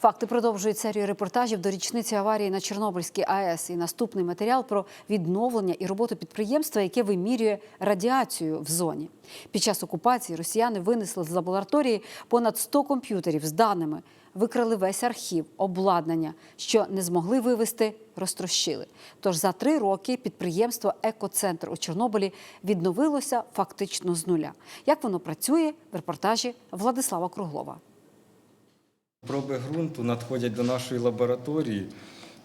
Факти продовжують серію репортажів до річниці аварії на Чорнобильській АЕС. І наступний матеріал про відновлення і роботу підприємства, яке вимірює радіацію в зоні. Під час окупації росіяни винесли з лабораторії понад 100 комп'ютерів з даними, викрали весь архів, обладнання, що не змогли вивезти, розтрощили. Тож за три роки підприємство Екоцентр у Чорнобилі відновилося фактично з нуля. Як воно працює в репортажі Владислава Круглова. Проби ґрунту надходять до нашої лабораторії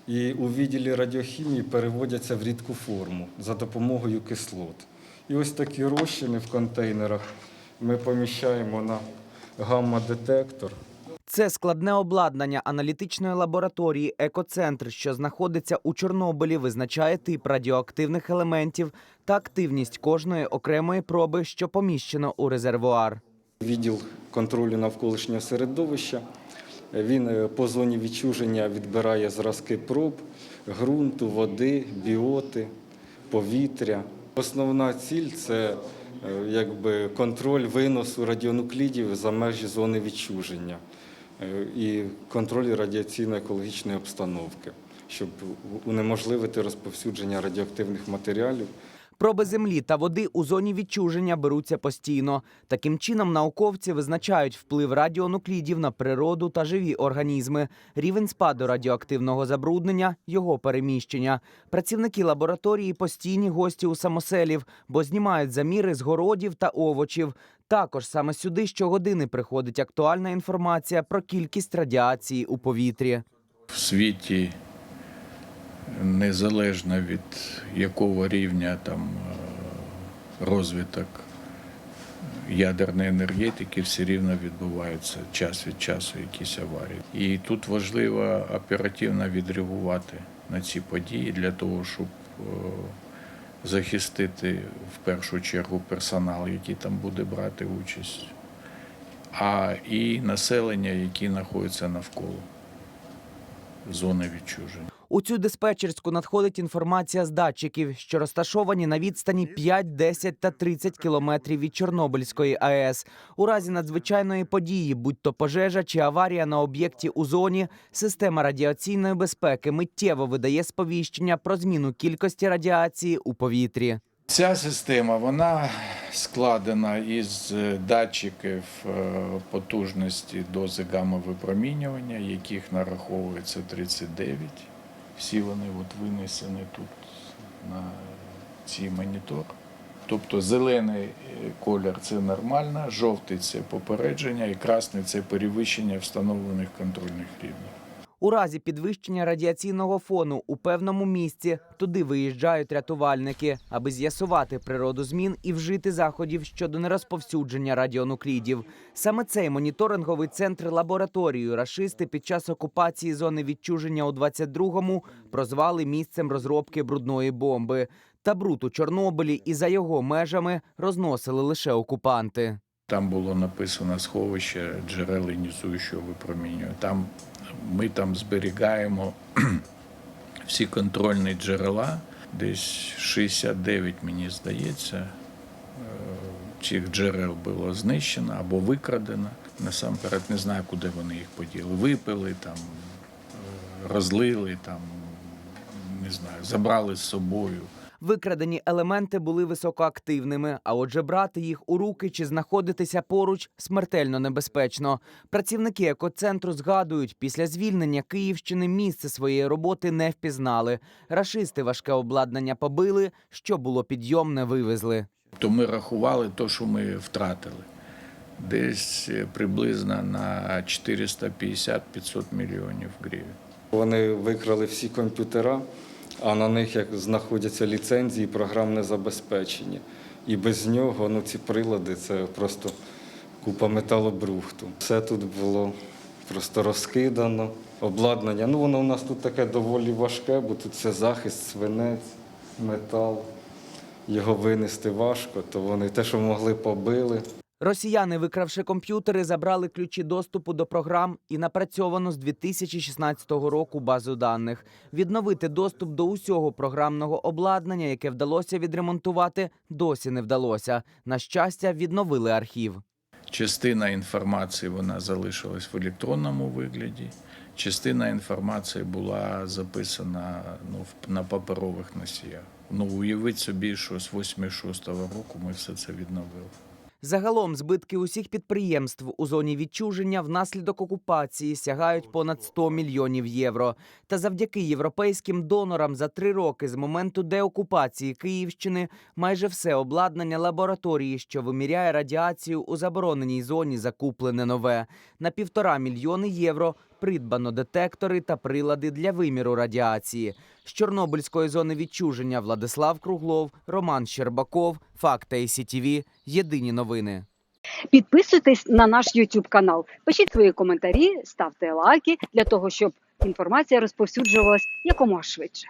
і у відділі радіохімії переводяться в рідку форму за допомогою кислот. І ось такі розчини в контейнерах ми поміщаємо на гамма-детектор. Це складне обладнання аналітичної лабораторії Екоцентр, що знаходиться у Чорнобилі, визначає тип радіоактивних елементів та активність кожної окремої проби, що поміщено у резервуар. Відділ контролю навколишнього середовища. Він е, по зоні відчуження відбирає зразки проб, ґрунту, води, біоти, повітря. Основна ціль це е, якби, контроль виносу радіонуклідів за межі зони відчуження е, і контроль радіаційно-екологічної обстановки, щоб унеможливити розповсюдження радіоактивних матеріалів. Проби землі та води у зоні відчуження беруться постійно. Таким чином, науковці визначають вплив радіонуклідів на природу та живі організми, рівень спаду радіоактивного забруднення, його переміщення. Працівники лабораторії постійні гості у самоселів, бо знімають заміри з городів та овочів. Також саме сюди щогодини приходить актуальна інформація про кількість радіації у повітрі. в світі, незалежно від якого рівня там е, розвиток ядерної енергетики, все рівно відбуваються час від часу якісь аварії. І тут важливо оперативно відреагувати на ці події для того, щоб е, захистити в першу чергу персонал, який там буде брати участь, а і населення, яке знаходиться навколо зони відчуження. У цю диспетчерську надходить інформація з датчиків, що розташовані на відстані 5, 10 та 30 кілометрів від Чорнобильської АЕС. У разі надзвичайної події, будь то пожежа чи аварія на об'єкті у зоні, система радіаційної безпеки миттєво видає сповіщення про зміну кількості радіації у повітрі. Ця система вона складена із е, датчиків е, потужності дози гамма-випромінювання, яких нараховується 39. Всі вони от винесені тут на цей монітор. Тобто зелений е, колір це нормально, жовтий це попередження і красний це перевищення встановлених контрольних рівнів. У разі підвищення радіаційного фону у певному місці туди виїжджають рятувальники, аби з'ясувати природу змін і вжити заходів щодо нерозповсюдження радіонуклідів. Саме цей моніторинговий центр лабораторію рашисти під час окупації зони відчуження у 22-му прозвали місцем розробки брудної бомби. Та бруд у Чорнобилі і за його межами розносили лише окупанти. Там було написано сховище джерел іонізуючого випромінювання. Там ми там зберігаємо всі контрольні джерела, десь 69, мені здається, е, цих джерел було знищено або викрадено. Насамперед не знаю, куди вони їх поділи. Випили, там, е, розлили, там, не знаю, забрали з собою. Викрадені елементи були високоактивними, а отже, брати їх у руки чи знаходитися поруч смертельно небезпечно. Працівники екоцентру згадують, після звільнення Київщини місце своєї роботи не впізнали. Рашисти важке обладнання побили, що було підйомне, вивезли. То ми рахували те, що ми втратили. Десь е, приблизно на 450-500 мільйонів гривень. Вони викрали всі комп'ютера, а на них як знаходяться ліцензії, програмне забезпечення. І без нього ну, ці прилади це просто купа металобрухту. Все тут було просто розкидано. Обладнання. Ну, воно у нас тут таке доволі важке, бо тут це захист, свинець, метал. Його винести важко, то вони те, що могли, побили. Росіяни, викравши комп'ютери, забрали ключі доступу до програм і напрацьовано з 2016 року базу даних. Відновити доступ до усього програмного обладнання, яке вдалося відремонтувати, досі не вдалося. На щастя, відновили архів. Частина інформації вона залишилась в електронному вигляді. Частина інформації була записана ну, на паперових носіях. Ну, уявіть собі, що з 86-го року ми все це відновили. Загалом збитки усіх підприємств у зоні відчуження внаслідок окупації сягають понад 100 мільйонів євро. Та завдяки європейським донорам за три роки з моменту деокупації Київщини майже все обладнання лабораторії, що виміряє радіацію у забороненій зоні, закуплене нове. На півтора мільйони євро придбано детектори та прилади для виміру радіації. З Чорнобильської зони відчуження Владислав Круглов, Роман Щербаков, Факти СІТІВІ. Єдині новини. Підписуйтесь на наш YouTube канал, пишіть свої коментарі, ставте лайки для того, щоб інформація розповсюджувалась якомога швидше.